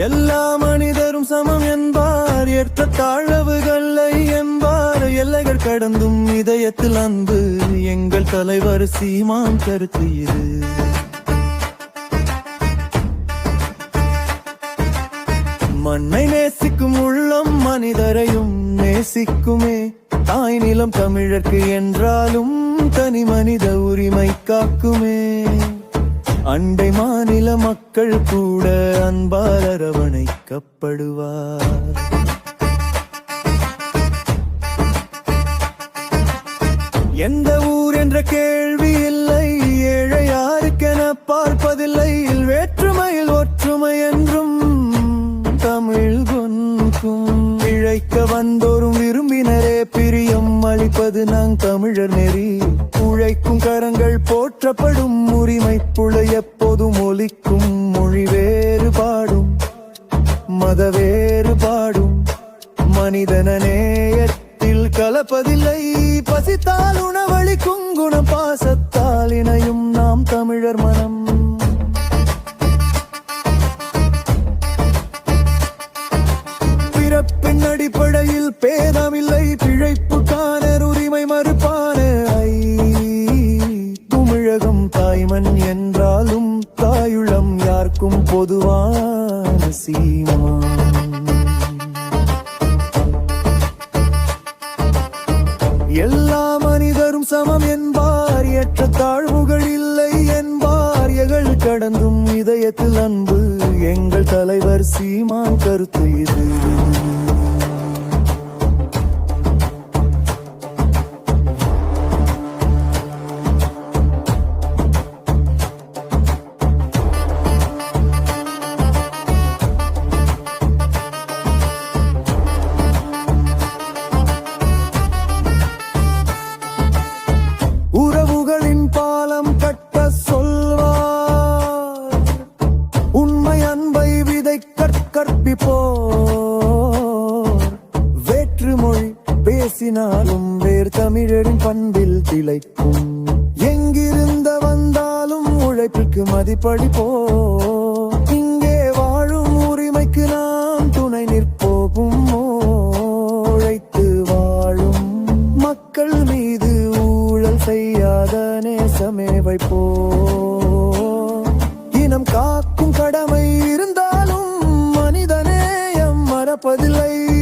எல்லா மனிதரும் சமம் என்பார். ஏற்ற தாழ்வுகளை என்பார். எல்லைகள் கடந்தும் இதயத்தில் அன்பு. எங்கள் தலைவர் சீமான் கருத்து இது. மண்ணை நேசிக்கும் உள்ளம் மனிதரையும் நேசிக்குமே. தாய் நிலம் தமிழர்க்கு என்றாலும் தனி மனித உரிமை காக்குமே. அண்டை மாநில மக்கள் கூட அன்பால் அரவணைக்கப்படுவார். எந்த ஊர் என்ற கேள்வி இல்லை ஏழை யாருக்கென பார்ப்பதில்லை வேற்றுமையில் ஒற்றுமை என்றும் தமிழ் கொன்கும். இழைக்க வந்தோர் சமாளிப்பது அளிப்பது நாங் தமிழர் நெறி. உழைக்கும் கரங்கள் போற்றப்படும் உரிமை புழ எப்போதும் ஒலிக்கும் மொழி வேறுபாடும். மத வேறுபாடும். மனிதன நேயத்தில் கலப்பதில்லை. பசித்தால் உணவளிக்கும் குணம் பாசத்தால் இணையும் நாம் தமிழர் மனம். பிறப்பின் அடிப்படையில் பேதமில்லை. சீமன் என்றாலும் தாயுளம் யாருக்கும் பொதுவான சீமான். எல்லா மனிதரும் சமம் என்பார் ஏற்ற தாழ்வுகள் இல்லை என்பார். எகள் கடந்தும் இதயத்தில் அன்பு எங்கள் தலைவர் சீமான் கருத்து இது. கற்பிப்போர். வேற்றுமொழி பேசினாலும் வேறு தமிழரின் பண்பில் திளைக்கும். எங்கிருந்த வந்தாலும் உழைப்பிற்கு மதிப்பளிப்போ இங்கே வாழும் உரிமைக்கு நாம் துணை நிற்போகும் உழைத்து வாழும் மக்கள் மீது ஊழல் செய்யாத நேசமே வைப்போ இனம் காக்கும் கடமை மறப்பதில்லை